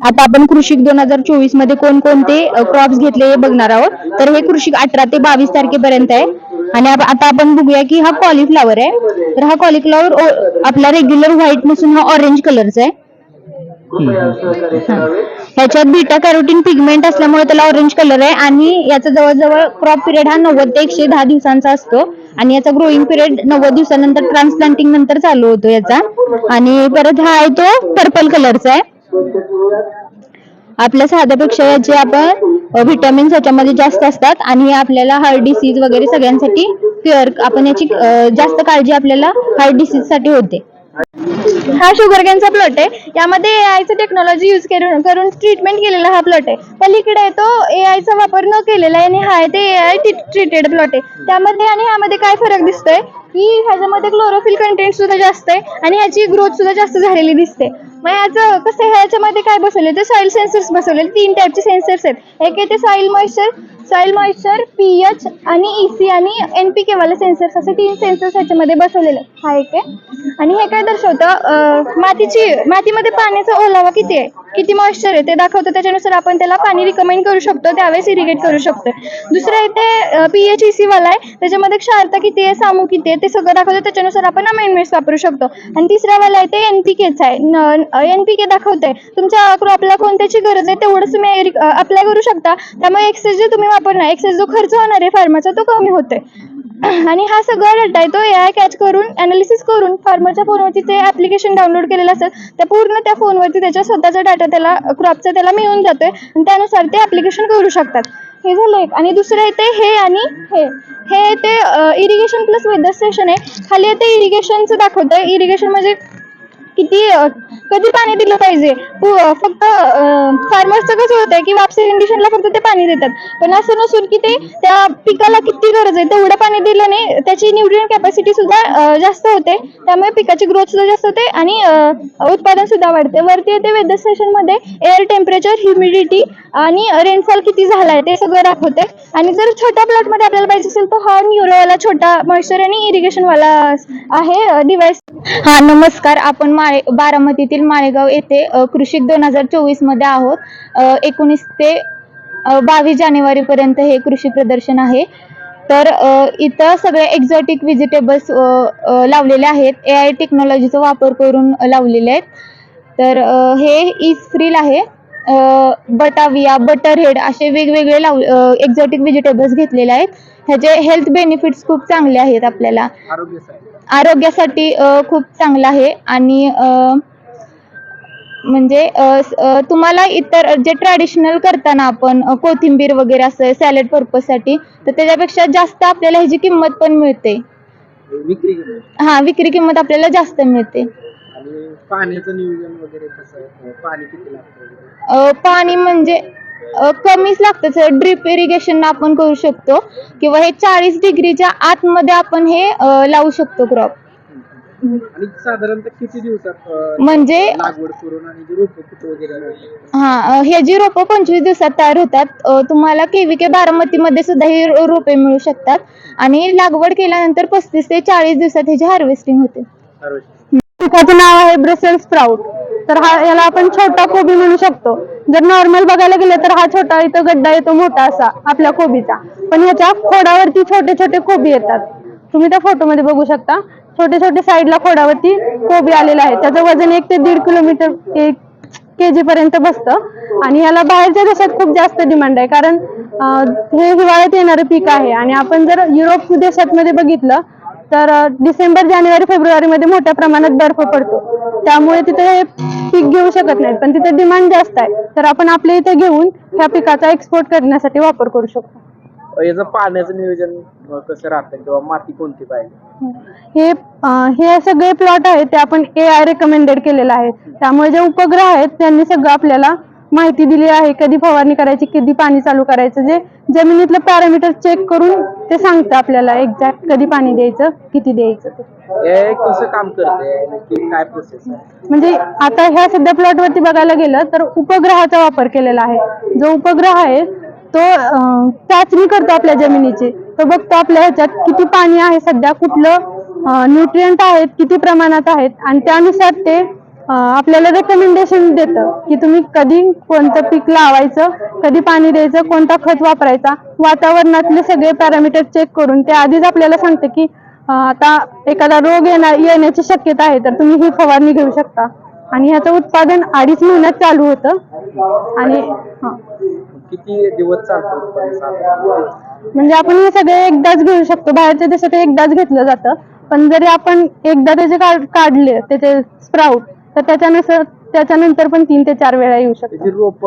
आता आपण कृषिक दोन हजार चोवीसमध्ये कोणकोणते क्रॉप्स घेतले हे बघणार आहोत. तर हे कृषिक अठरा ते बावीस तारखेपर्यंत आहे. आणि आता आपण बघूया की हा कॉलीफ्लावर आहे. तर हा कॉलीफ्लावर आपला रेग्युलर व्हाईट नसून हा ऑरेंज कलरचा आहे. ह्याच्यात बीटा कॅरोटीन पिगमेंट असल्यामुळे त्याला ऑरेंज कलर आहे. आणि याचा जवळजवळ क्रॉप पिरियड हा नव्वद ते एकशे दहा दिवसांचा असतो. आणि याचा ग्रोईंग पिरियड नव्वद दिवसानंतर ट्रान्सप्लांटिंग नंतर चालू होतो याचा. आणि परत हा आहे तो पर्पल कलरचा आहे. आपल्या साध्यापेक्षा याचे आपण व्हिटॅमिन्स याच्यामध्ये जास्त असतात आणि आपल्याला हार्ट डिसीज वगैरे सगळ्यांसाठी क्युअर आपण याची जास्त काळजी आपल्याला हार्ट डिसीजसाठी होते. हा शुगर कॅनचा प्लॉट आहे. यामध्ये एआयचं टेक्नॉलॉजी यूज करून करून ट्रीटमेंट केलेला हा प्लॉट आहे. पलीकडे तो तो एआयचा वापर न केलेला आहे आणि हा आहे ते एआय ट्रीटेड प्लॉट आहे. त्यामध्ये आणि ह्यामध्ये काय फरक दिसतोय? की ह्याच्यामध्ये क्लोरोफिल कंटेंट सुद्धा जास्त आहे आणि ह्याची ग्रोथ सुद्धा जास्त झालेली दिसते. मग याचं कसं आहे ह्याच्यामध्ये काय बसवले ते सॉइल सेन्सर्स बसवले तीन टाईपचे सेन्सर्स आहेत. एक आहे ते soil moisture soil moisture pH आणि ईसी आणि एनपीके वाले सेन्सर्स असे तीन सेन्सर्स ह्याच्यामध्ये बसवलेले हा एक आहे. आणि हे काय दर्शवतं? मातीची मातीमध्ये पाण्याचा ओलावा किती आहे? किती मॉइश्चर आहे ते दाखवतं. त्याच्यानुसार आपण त्याला पाणी रिकमेंड करू शकतो. त्यावेळेस इरिगेट करू शकतो. दुसरं आहे ते पीएच सी वाला आहे. त्याच्यामध्ये क्षारता किती आहे सामू किती आहे ते सगळं दाखवतं. त्याच्यानुसार आपण अमेंडमेंट्स वापरू शकतो. आणि तिसरा वाला आहे ते एनपीकेचा आहे. एनपीके दाखवतंय. तुमच्या क्रॉपला कोणत्याची गरज आहे तेवढंच तुम्ही अप्लाय करू शकता. त्यामुळे एक्सेस जे तुम्ही वापरणार एक्सेस जो खर्च होणार आहे फार्माचा तो कमी होतोय. आणि हा सगळा डेटा आहे तो एआय कॅच करून अनालिसिस करून फार्मरच्या फोनवरती ते ऍप्लिकेशन डाउनलोड केलेलं असेल त्या पूर्ण त्या फोनवरती त्याच्या स्वतःचा डाटा त्याला क्रॉपचा त्याला मिळून जातोय. आणि त्यानुसार ते ऍप्लिकेशन करू शकतात. हे झालं एक. आणि दुसरं येते हे आणि हे. हे ते इरिगेशन प्लस वेदर स्टेशन आहे. खाली येते इरिगेशनचं दाखवतं इरिगेशन म्हणजे किती कधी पाणी दिलं पाहिजे? फक्त फार्मर्सचं कसं होतंय की वापसी कंडिशनला फक्त ते पाणी देतात. पण असं नसून की ते त्या पिकाला किती गरज आहे? तेवढं पाणी दिल्याने त्याची न्यूट्रिशन कॅपॅसिटी सुद्धा जास्त होते. त्यामुळे पिकाची ग्रोथ सुद्धा जास्त होते आणि उत्पादन सुद्धा वाढते. वरती येते वेदर स्टेशनमध्ये एअर टेम्परेचर ह्युमिडिटी आणि रेनफॉल किती झाला आहे ते सगळं दाखवते. आणि जर छोट्या प्लॉटमध्ये आपल्याला पाहिजे असेल तर हा न्यूरोवाला छोटा मॉइश्चर आणि इरिगेशन वाला आहे डिवाइस हा नमस्कार. आपण माळे बारामतीतील माळेगाव येथे अ, कृषिक दोन हजार चोवीसमध्ये आहोत. एकोणीस ते बावीस जानेवारी पर्यंत हे कृषी प्रदर्शन आहे. तर इथं सगळे एक्झॉटिक व्हेजिटेबल्स लावलेले आहेत. ए आय टेक्नॉलॉजीचा वापर करून लावलेले आहेत. तर हे इज फ्रील आहे बटाविया बटर हेड असे वेगवेगळे लाव एक्झॉटिक व्हेजिटेबल्स घेतलेले आहेत. ह्याचे हेल्थ बेनिफिट्स खूप चांगले आहेत आपल्याला. आरोग्यासाठी. खूप चांगलं आहे. आणि म्हणजे तुम्हाला इतर जे ट्रॅडिशनल करताना आपण कोथिंबीर वगैरे असं सॅलड पर्पजसाठी तर त्याच्यापेक्षा जास्त आपल्याला ह्याची किंमत पण मिळते. विक्री हा विक्री किंमत आपल्याला जास्त मिळते. आणि पाण्याचं नियोजन वगैरे कसं? आहे? पाणी किती लागतं वगैरे? अ, पाणी म्हणजे कमीच लागतं. ड्रिप इरिगेशन आपण करू शकतो. किंवा हे चाळीस डिग्रीच्या आतमध्ये आपण हे लावू शकतो क्रॉप आणि साधारणतः किती दिवसात अं, म्हणजे लागवड करून आणि जे रोपं वगैरे? हा हे जी रोपं पंचवीस दिवसात तयार होतात अ, तुम्हाला केव्हीके बारामतीमध्ये सुद्धा ही रो- रोपे मिळू शकतात. आणि लागवड केल्यानंतर पस्तीस ते चाळीस दिवसात ह्याची हार्वेस्टिंग होते. पिकाचं नाव आहे ब्रसेल स्प्राउट तर हा याला आपण छोटा कोबी म्हणू शकतो. जर नॉर्मल बघायला गेलं तर हा छोटा इथं गड्डा येतो मोठा असा आपल्या कोबीचा. पण ह्याच्या खोडावरती छोटे छोटे कोबी येतात. तुम्ही त्या फोटोमध्ये बघू शकता. छोटे छोटे साईडला खोडावरती कोबी आलेला आहे. त्याचं वजन एक ते दीड किलोमीटर एक के जी पर्यंत बसतं. आणि याला बाहेरच्या देशात खूप जास्त डिमांड आहे. कारण हे हिवाळ्यात येणारं पीक आहे. आणि आपण जर युरोप देशांमध्ये बघितलं तर डिसेंबर जानेवारी फेब्रुवारी मध्ये मोठ्या प्रमाणात बर्फ पडतो. त्यामुळे तिथे हे पीक घेऊ शकत नाहीत. पण तिथे डिमांड जास्त आहे. तर आपण आपल्या इथे घेऊन ह्या पिकाचा एक्सपोर्ट करण्यासाठी वापर करू शकतो. याचं पाण्याचं नियोजन अं, कसं राहतं किंवा माती कोणती पाहिजे? हे अ, हे सगळे प्लॉट आहेत ते आपण ए आय रेकमेंडेड केलेलं आहे त्यामुळे जे उपग्रह आहेत त्यांनी सगळं आपल्याला माहिती दिली आहे. कधी फवारणी करायची कधी पाणी चालू करायचं जे जमिनीतलं पॅरामीटर चेक करून ते सांगतं आपल्याला एक्झॅक्ट कधी पाणी द्यायचं किती द्यायचं. ते हे कसं काम करते नक्की काय प्रोसेस आहे? म्हणजे आता ह्या सध्या प्लॉट वरती बघायला गेलं तर उपग्रहाचा वापर केलेला आहे. जो उपग्रह आहे तो चाचणी करतो आपल्या जमिनीची. तो बघतो आपल्या ह्याच्यात किती पाणी आहे सध्या कुठलं न्यूट्रियंट आहेत किती प्रमाणात आहेत. आणि त्यानुसार ते आपल्याला रेकमेंडेशन देतं की तुम्ही कधी कोणतं पीक लावायचं कधी पाणी द्यायचं कोणता खत वापरायचा. वातावरणातले सगळे पॅरामीटर चेक करून ते आधीच आपल्याला सांगते की आता एखादा रोग येणार येण्याची शक्यता आहे तर तुम्ही ही फवारणी घेऊ शकता. आणि ह्याचं उत्पादन अडीच महिन्यात चालू होतं. आणि हां. किती दिवस चालतं साधारण? म्हणजे आपण हे सगळे एकदाच घेऊ शकतो. बाहेरच्या देशात हे एकदाच घेतलं जातं. पण जरी आपण एकदा त्याचे काढ- काढले त्याचे स्प्राऊट तर त्याच्यानंतर त्याच्यानंतर पण तीन ते चार वेळा येऊ शकतो त्याची रोप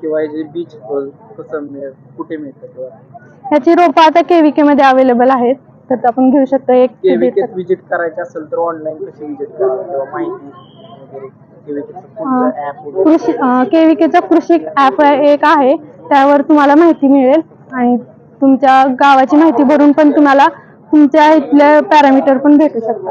किंवा याचे बीज अं, कसं मिळेल कुठे मिळतं किंवा? ह्याची रोपं आता केव्हीके मध्ये अवेलेबल आहेत. तर आपण घेऊ शकतो. एक ते दीड केविकेत विजिट करायचे असेल तर ऑनलाईन कशी विजिट करावं किंवा माहिती वगैरे? केविकेचं पुढचं ऍप वगैरे? कृषी केव्हीकेचा कृषी ऍप एक आहे. त्यावर तुम्हाला माहिती मिळेल आणि तुमच्या गावाची माहिती भरून पण तुम्हाला तुमच्या इथल्या पॅरामीटर पण भेटू शकतात.